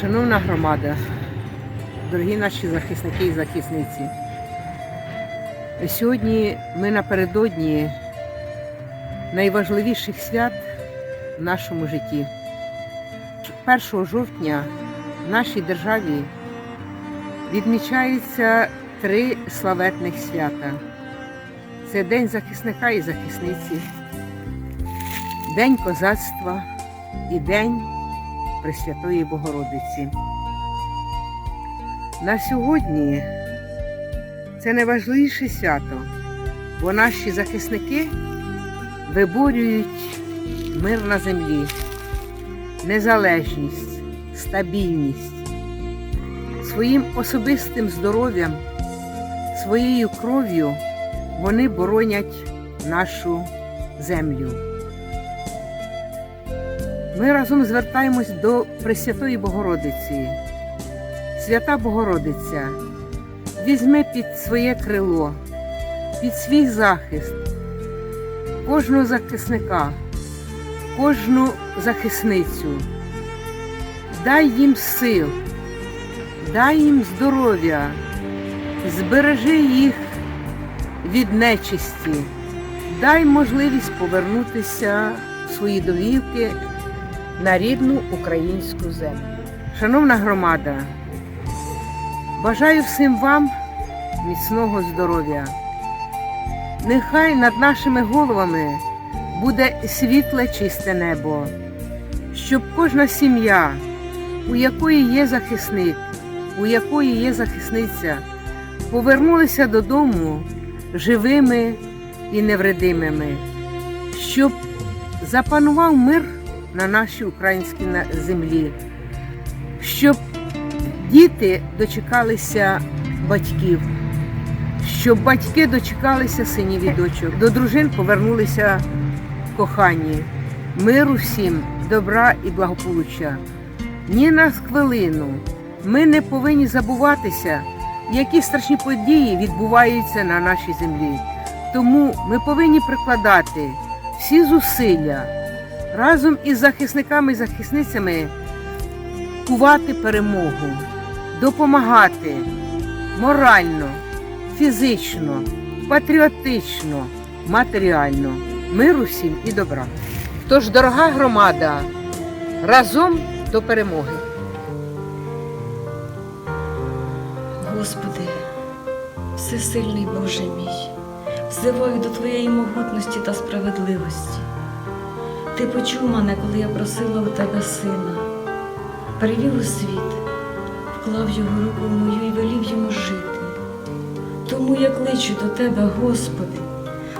Шановна громада, дорогі наші захисники і захисниці. Сьогодні ми напередодні найважливіших свят в нашому житті. 1 жовтня в нашій державі відмічається три славетних свята. Це День захисника і захисниці, День козацтва і День Пресвятої Богородиці. На сьогодні це найважливіше свято, бо наші захисники виборюють мир на землі, незалежність, стабільність, своїм особистим здоров'ям, своєю кров'ю вони боронять нашу землю. Ми разом звертаємось до Пресвятої Богородиці. Свята Богородиця, візьми під своє крило, під свій захист кожного захисника, кожну захисницю. Дай їм сил, дай їм здоров'я, збережи їх від нечисті, дай можливість повернутися в свої домівки на рідну українську землю. Шановна громада, бажаю всім вам міцного здоров'я. Нехай над нашими головами буде світле чисте небо, щоб кожна сім'я, у якої є захисник, у якої є захисниця, повернулися додому живими і невредимими, щоб запанував мир на нашій українській землі, щоб діти дочекалися батьків, щоб батьки дочекалися синів і дочок, до дружин повернулися кохані, миру всім, добра і благополуччя. Ні на хвилину ми не повинні забуватися, які страшні події відбуваються на нашій землі. Тому ми повинні прикладати всі зусилля разом із захисниками і захисницями кувати перемогу, допомагати морально, фізично, патріотично, матеріально, миру всім і добра. Тож, дорога громада, разом до перемоги. Господи, всесильний Боже мій, взиваю до Твоєї могутності та справедливості. Ти почув мене, коли я просила у Тебе сина, привів у світ, вклав його руку мою і велів йому жити. Тому я кличу до Тебе, Господи,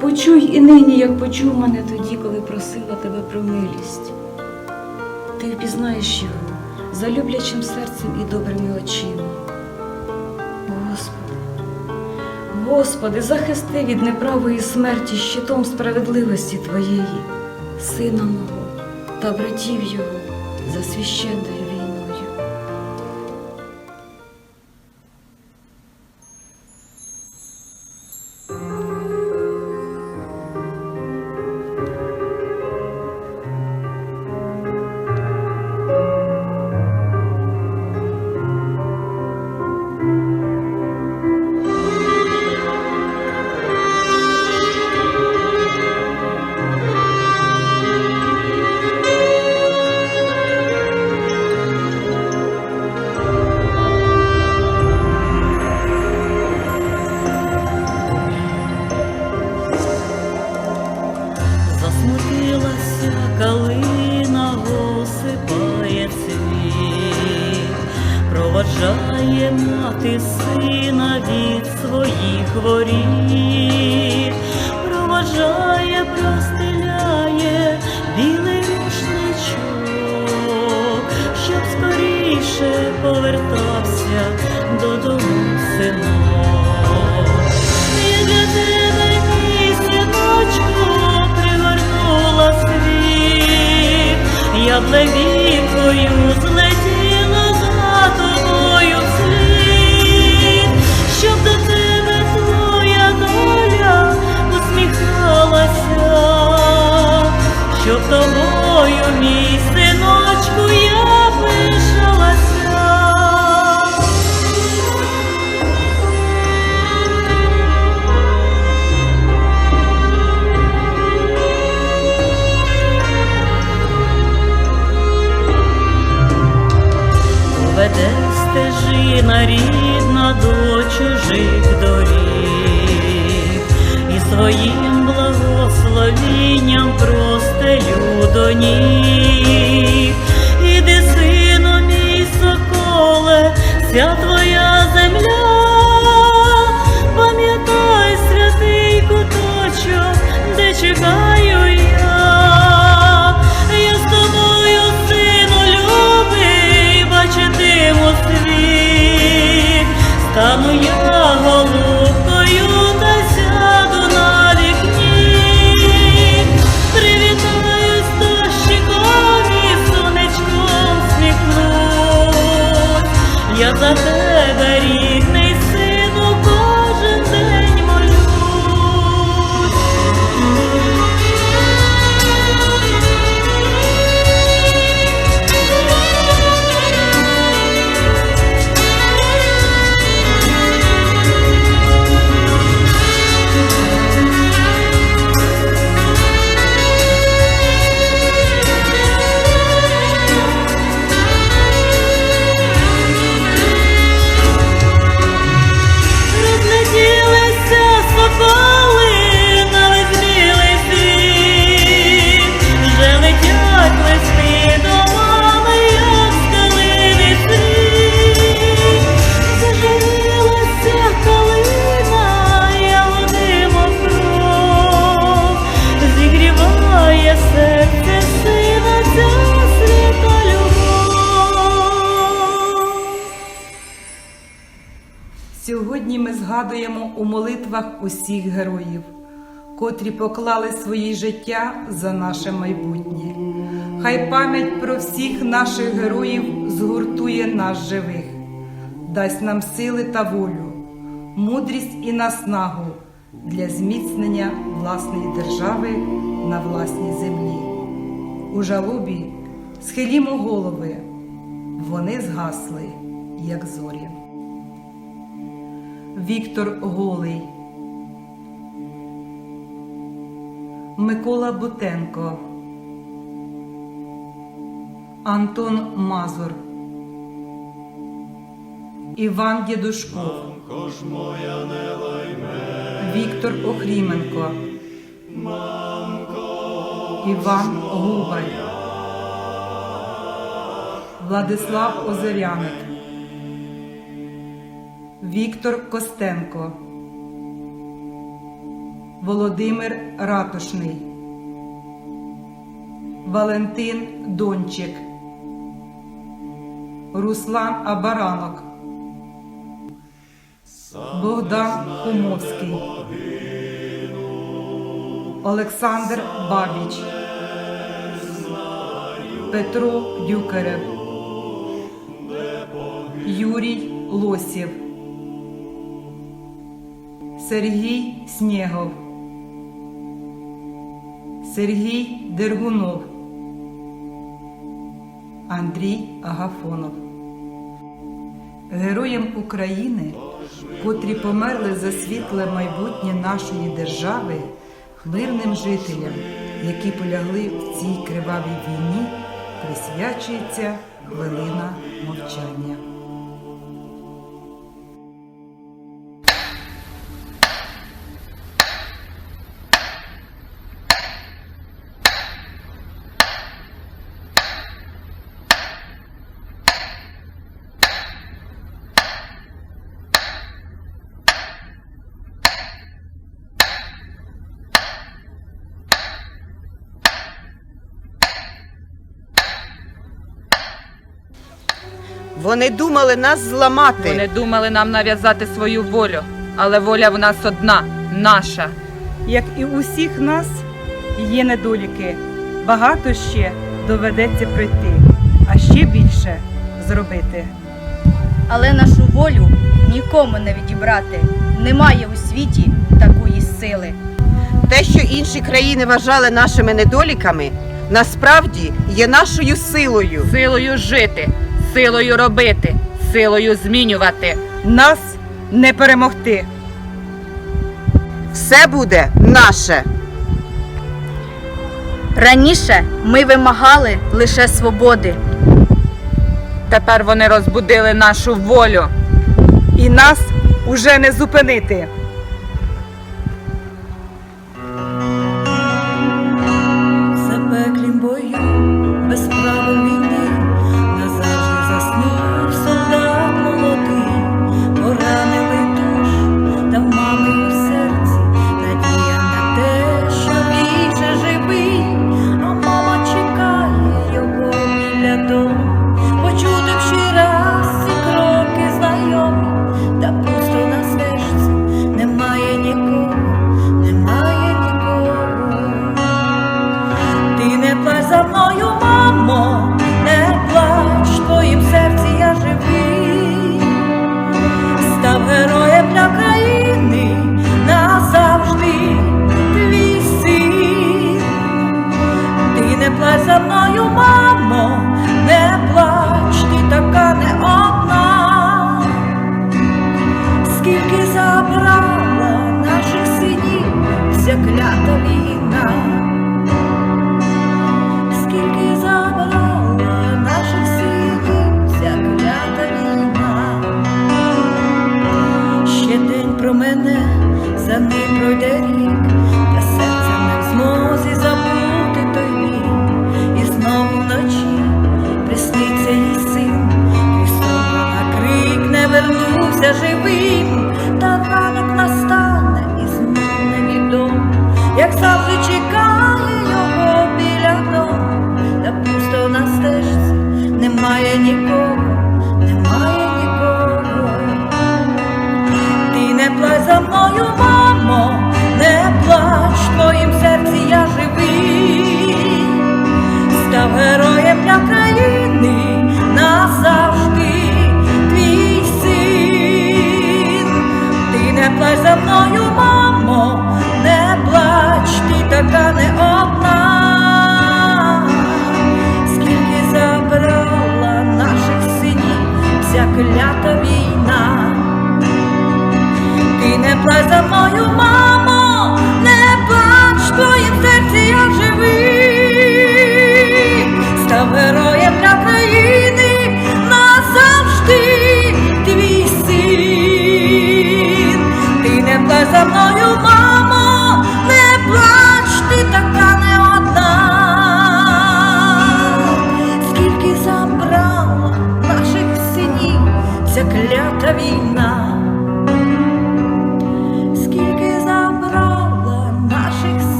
почуй і нині, як почув мене тоді, коли просила Тебе про милість. Ти впізнаєш його за люблячим серцем і добрими очима. Господи, Господи, захисти від неправої смерті щитом справедливості Твоєї, сина мого та братів Його за проваджає мати сина від своїх воріт, проваджає, простеляє білий рушничок, щоб скоріше повертався додому синок. Я для тебе пісеночку пригорнула світ, я плевіткою веде стежина рідна до чужих доріг, і своїм благословінням простелю до ніг. Іди, сину мій соколе, свято. У усіх героїв, котрі поклали свої життя за наше майбутнє. Хай пам'ять про всіх наших героїв згуртує нас живих, дасть нам сили та волю, мудрість і наснагу для зміцнення власної держави на власній землі. У жалобі схилімо голови, вони згасли, як зорі. Віктор Голий, Микола Бутенко, Антон Мазур, Іван Дідушков, Віктор Охріменко, Іван Губарь, Владислав Озеряник. Віктор Костенко, Володимир Ратушний, Валентин Дончик, Руслан Абаранок, Богдан Хумовський, Олександр Бабіч, Петро Дюкарев, Юрій Лосєв. Сергій Снєгов, Сергій Дергунов, Андрій Агафонов. Героям України, котрі померли за світле майбутнє нашої держави, мирним жителям, які полягли в цій кривавій війні, присвячується хвилина мовчання. Вони думали нас зламати. Вони думали нам нав'язати свою волю, але воля в нас одна, наша. Як і у всіх нас є недоліки, багато ще доведеться пройти, а ще більше зробити. але нашу волю нікому не відібрати. Немає у світі такої сили. Те, що інші країни вважали нашими недоліками, насправді є нашою силою. Силою жити, силою робити, силою змінювати. Нас не перемогти. Все буде наше. Раніше ми вимагали лише свободи, Тепер вони розбудили нашу волю. І нас уже не зупинити. за ним пройде рік, та серце не в змозі забути той вік, і знову вночі присниться їй син, Христова на крик не вернувся живим, та ранок настане і знов невідомо, як завжди чекає його біля дому, та пусто на стежці немає нікого, немає нікого. Ти не плай за мною. став героєм для країни назавжди твій син, ти не плач за мною, мамо, не плач, ти така не одна, скільки забрала наших синів, вся клята війна, ти не плач за мною, мамо.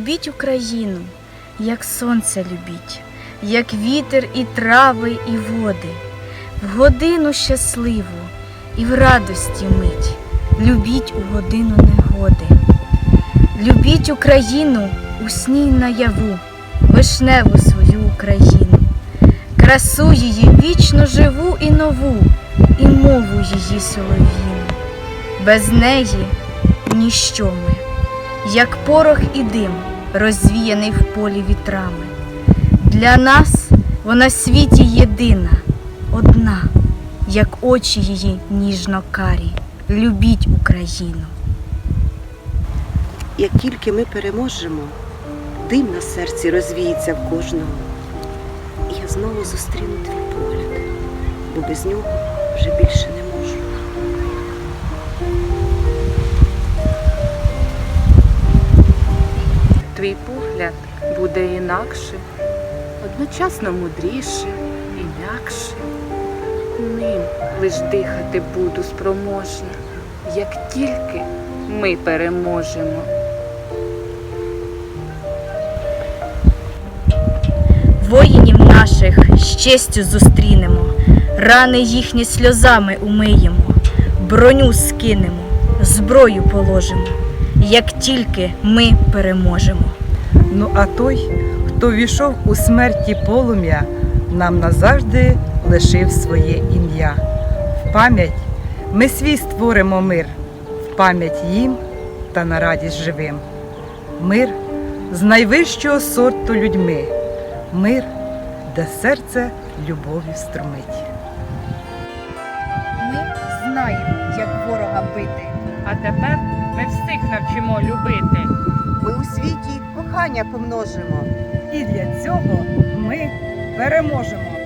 Любіть Україну, як сонце любіть, як вітер і трави, і води, в годину щасливу і в радості мить. Любіть у годину негоди. Любіть Україну у сні й наяву, вишневу свою Україну, красу її вічно живу і нову, і мову її солов'їну. Без неї ніщо ми, як порох і дим, розвіяний в полі вітрами. Для нас вона світі єдина, одна, як очі її ніжно карі. Любіть Україну. Як тільки ми переможемо, дим на серці розвіється в кожного. І я знову зустріну твій погляд, бо без нього вже більше не Твій погляд буде інакшим, одночасно мудрішим і м'якшим. Ним лиш дихати буду спроможна, як тільки ми переможемо. Воїнів наших з честю зустрінемо, рани їхні сльозами умиємо, броню скинемо, зброю положимо, як тільки ми переможемо. Ну а той, хто війшов у смерті полум'я, нам назавжди лишив своє ім'я. В пам'ять ми свій створимо мир, в пам'ять їм та на радість живим. Мир з найвищого сорту людьми, мир, де серце любов'ю струмить. Ми знаємо, як ворога бити. А тепер ми всіх навчимо любити. Ми у світі кохання помножимо. І для цього ми переможемо.